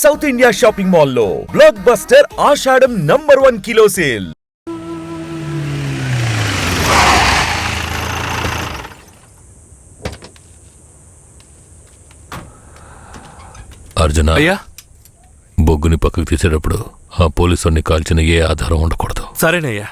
South India shopping మాల్లో blockbuster Ashadham number one kilo sale Arjuna అయ్యా. బొగ్గుని పక్కకు తీసేటప్పుడు ఆ పోలీసుని కాల్చిన ఏ ఆధారం ఉండకూడదు. సరేనయ్యా.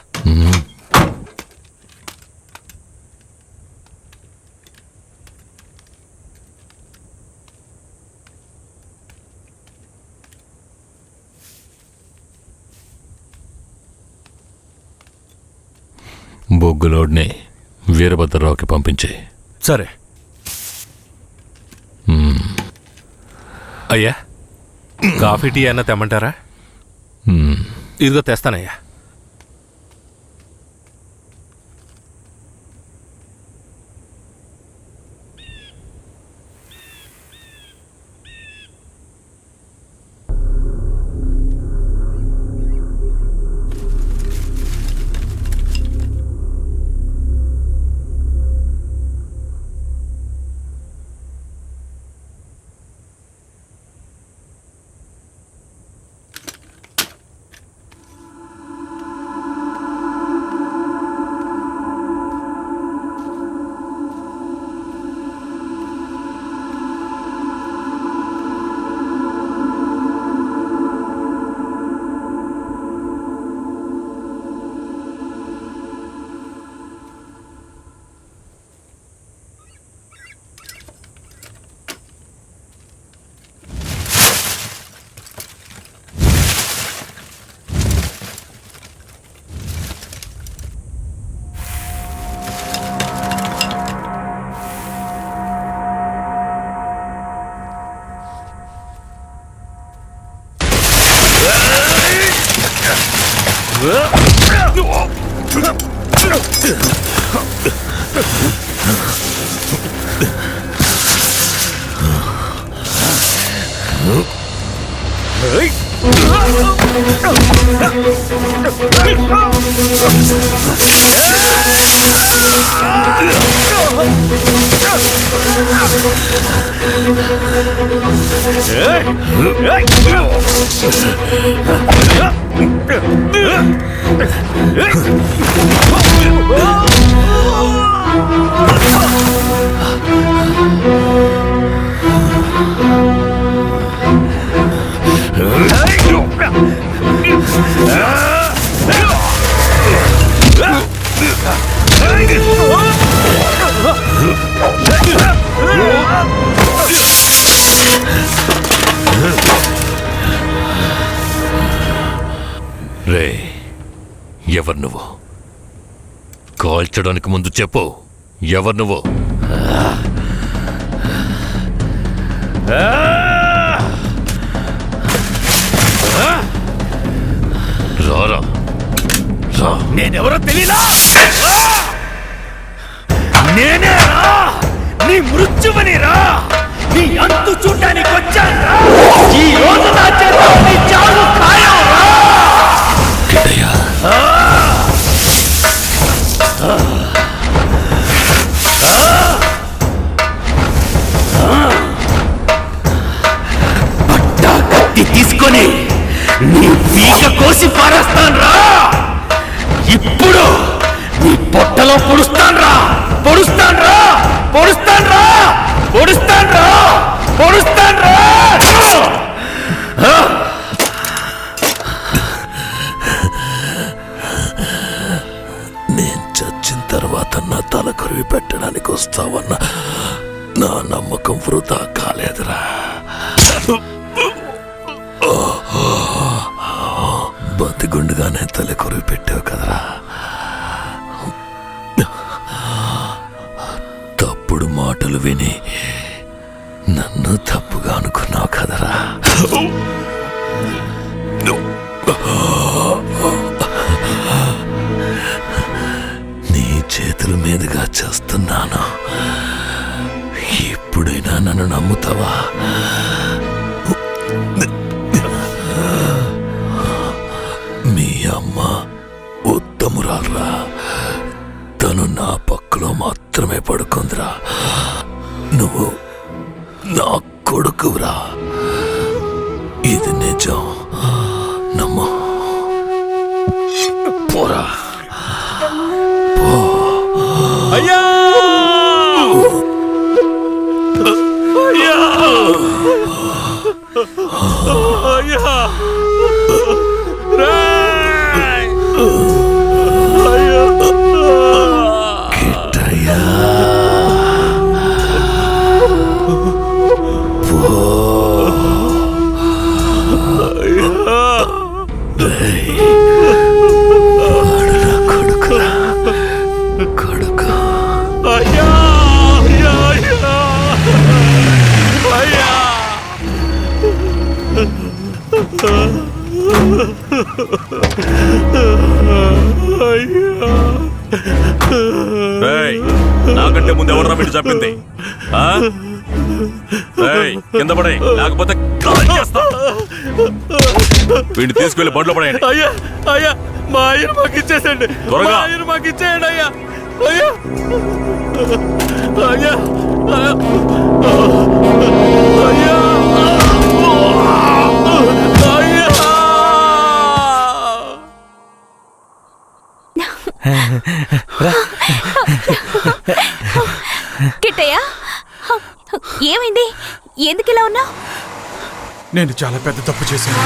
బొగ్గులోడ్ని వీరభద్రరావుకి పంపించే. సరే. అయ్యా కాఫీ టీ అన్న తెమ్మంటారా? ఇదిగో తెస్తానయ్యా. はい Oh! రే ఎవరు నువ్వు? కాల్చడానికి ముందు చెప్పు ఎవరు నువ్వు? రారా. రా. నేనెవరో తెలీదా? నేనే రా. నీ మృత్యువని రా. నీ అంతు చూడడానికి వచ్చాను రా. ఈ రోజు నా చేత నీ చావు ఖాయం రా. పీక పారేస్తాన్రా. ఇప్పుడు నీ పొట్టలో పొడుస్తాన్రా. పొడుస్తాన్రా. పొడుస్తాన్రా. పొడుస్తాన్రా. పొడుస్తాన్రా. నేను చచ్చిన తర్వాత నా తల కొరివి పెట్టడానికి వస్తావన్న నా నమ్మకం వృధా కాలేదురా. గుండుగానే తల పెట్టావు కదరా. తప్పుడు మాటలు విని నన్ను తప్పుగా అనుకున్నావు కదరా. నీ చేతుల మీదుగా చేస్తున్నాను. ఎప్పుడైనా నన్ను నమ్ముతావా? మాత్రమే పడుకుందిరా. నువ్వు నా కొడుకురా ఇది నిజం. నమ్ము. పోరా. అయ్యా! అయ్యా! అయ్యా! నాకంటే ముందు ఎవరు వీడు చెప్పింది కింద పడే లేకపోతే వీడిని తీసుకెళ్ళి బండ్లో పడేయండి. అయ్యా అయ్యా మా ఆయన మాకు ఇచ్చేసండి త్వరగా. ఆయన మాకు ఇచ్చేయండి అయ్యా అయ్యా. అయ్యా. అయ్యా. నేను చాలా పెద్ద తప్పు చేశాను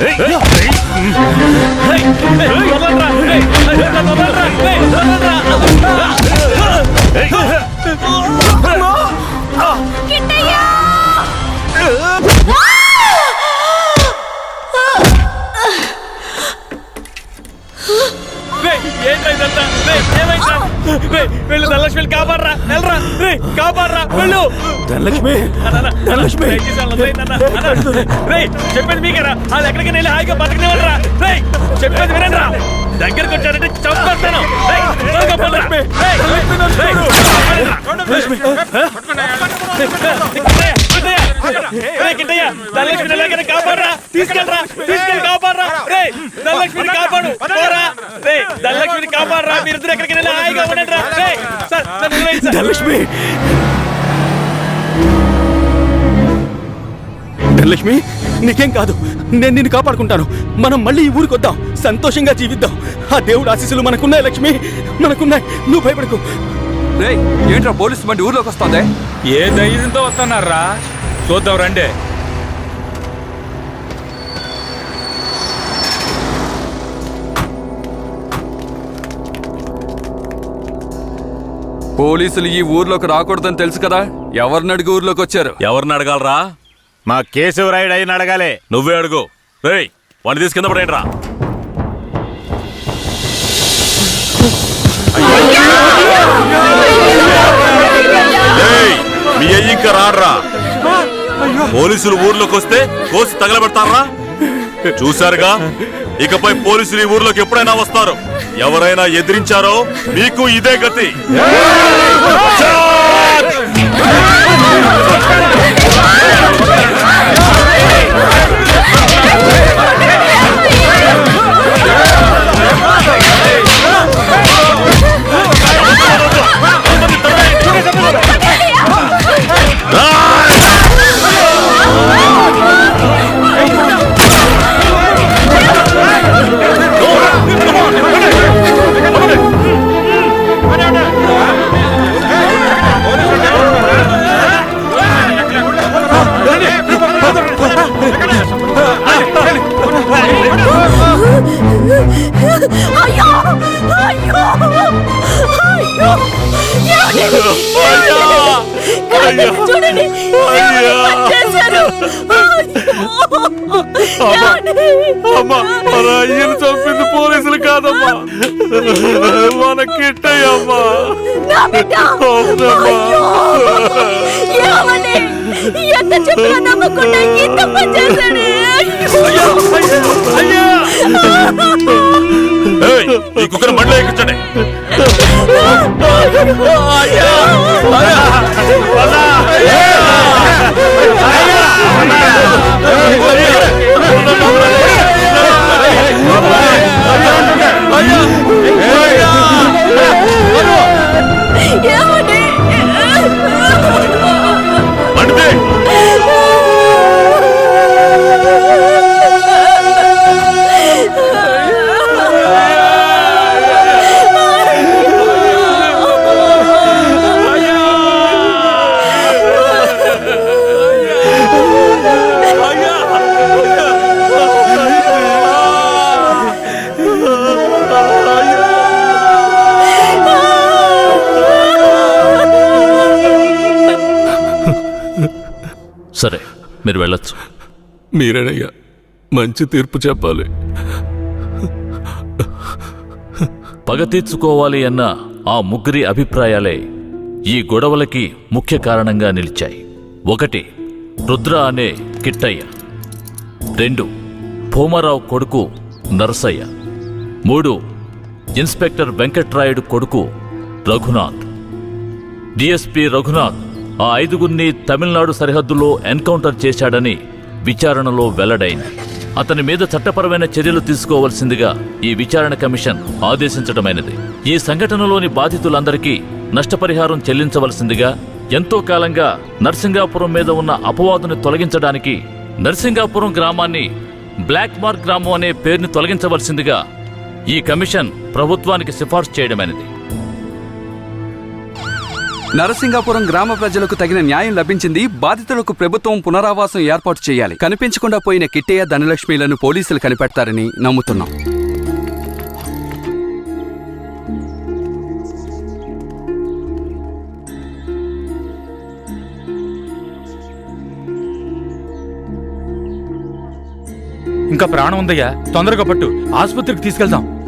Hey! వెళ్ళు ధనలక్ష్మి. కాపాడరా వెళ్ళరా రేయ్, కాపాడరా వెళ్ళు ధనలక్ష్మి. ధనలక్ష్మి రేయ్ చెప్పేది మీకేరా? అది ఎక్కడికి వెళ్ళి హాయిగా బతకనివ్వరా రేయ్ చెప్పేది వినండిరా. రేయ్, కిట్టయ్య, ధనలక్ష్మిని ఎలాగైనా కాపాడరా తీసుకెళ్ళరా తీసుకెళ్ళి కాపాడరా రేయ్ ధనలక్ష్మిని కాపాడు పోరా రేయ్ ధనలక్ష్మిని కాపాడరా మీరిద్దరు ఎక్కడికి వెళ్ళి హాయిగా ఉండండి రా రేయ్ సార్ నన్ను వదిలేయండి సార్. ధనలక్ష్మి ధనలక్ష్మి నీకేం కాదు నేను నిన్ను కాపాడుకుంటాను మనం మళ్ళీ ఈ ఊరికి వద్దాం సంతోషంగా జీవిద్దాం ఆ దేవుడు ఆశీస్సులు మనకున్నాయి లక్ష్మి మనకున్నాయి నువ్వు భయపడకు రేయ్ ఏంట్రా పోలీసు బండి ఊర్లోకి వస్తుంది? ఏ ధైర్యంతో వస్తున్నారా? చూద్దాం రండి. పోలీసులు ఈ ఊర్లోకి రాకూడదని తెలుసు కదా? ఎవరిని అడిగి ఊర్లోకి వచ్చారు? ఎవరిని అడగాలరా? మా కేశవరాయుడు అయిన అడగాలి. నువ్వే అడుగు. రేయ్ వాడిని తీసి కింద పడేయండి రా రేయ్, మీ ఇంకా రాడ్రా పోలీసులు ఊర్లోకి వస్తే కోసి తగలబెడతారా చూశారుగా? ఇకపై పోలీసులు ఈ ఊర్లోకి ఎప్పుడైనా వస్తారు. ఎవరైనా ఎదిరించారో మీకు ఇదే గతి. చూడండి? అయ్యను చంపింది పోలీసులు కాదమ్మా. మన కిట్టయ్యమ్మా నా బిడ్డ. అయ్యో! ఏమండి? ఎంత చెప్పినా నమ్మకుండా ఇంత పని చేశాడే. అయ్యో! అయ్యా. ఏయ్, ఈ కుక్కను బండిలో ఎక్కించండి. ఏ మీరు వెళ్ళొచ్చు. మీరేనయ్యా మంచి తీర్పు చెప్పాలి. పగ తీర్చుకోవాలి అన్న ఆ ముగ్గురి అభిప్రాయాలే ఈ గొడవలకి ముఖ్య కారణంగా నిలిచాయి. ఒకటి రుద్ర అనే కిట్టయ్య. రెండు భూమారావు కొడుకు నరసయ్య. మూడు ఇన్స్పెక్టర్ వెంకట్రాయుడు కొడుకు రఘునాథ్. డిఎస్పి రఘునాథ్ ఆ ఐదుగురిని తమిళనాడు సరిహద్దులో ఎన్కౌంటర్ చేశాడని విచారణలో వెల్లడైంది. అతని మీద చట్టపరమైన చర్యలు తీసుకోవలసిందిగా ఈ విచారణ కమిషన్ ఆదేశించడమైనది. ఈ సంఘటనలోని బాధితులందరికీ నష్టపరిహారం చెల్లించవలసిందిగా ఎంతో కాలంగా నర్సింగాపురం మీద ఉన్న అపవాదుని తొలగించడానికి నర్సింగాపురం గ్రామాన్ని బ్లాక్ మార్క్ గ్రామం అనే పేరుని తొలగించవలసిందిగా ఈ కమిషన్ ప్రభుత్వానికి సిఫార్సు చేయడమైనది. నరసింగాపురం గ్రామ ప్రజలకు తగిన న్యాయం లభించింది. బాధితులకు ప్రభుత్వం పునరావాసం ఏర్పాటు చేయాలి. కనిపించకుండా పోయిన కిట్టయ్య ధనలక్ష్మిలను పోలీసులు కనిపెడతారని నమ్ముతున్నాం. ఇంకా ప్రాణం ఉందయ్యా. తొందరగా పట్టు. ఆసుపత్రికి తీసుకెళ్దాం.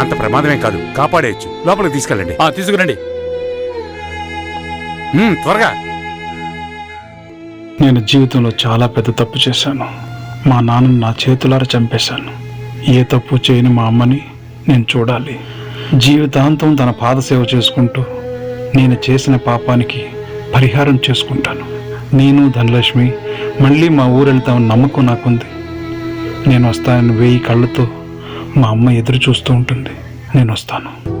అంత ప్రమాదమే కాదు. కాపాడేయచ్చు. లోపలికి తీసుకెళ్ళండి. ఆ, తీసుకురండి. త్వరగా. నేను జీవితంలో చాలా పెద్ద తప్పు చేశాను. మా నాన్నను నా చేతులారా చంపేశాను. ఏ తప్పు చేయని మా అమ్మని నేను చూడాలి. జీవితాంతం తన పాదసేవ చేసుకుంటూ నేను చేసిన పాపానికి పరిహారం చేసుకుంటాను. నేను ధనలక్ష్మి మళ్ళీ మా ఊరు వెళ్తామని నమ్మకం నాకుంది. నేను వస్తానని వెయ్యి కళ్ళతో మా అమ్మ ఎదురు చూస్తూ ఉంటుంది. నేను వస్తాను.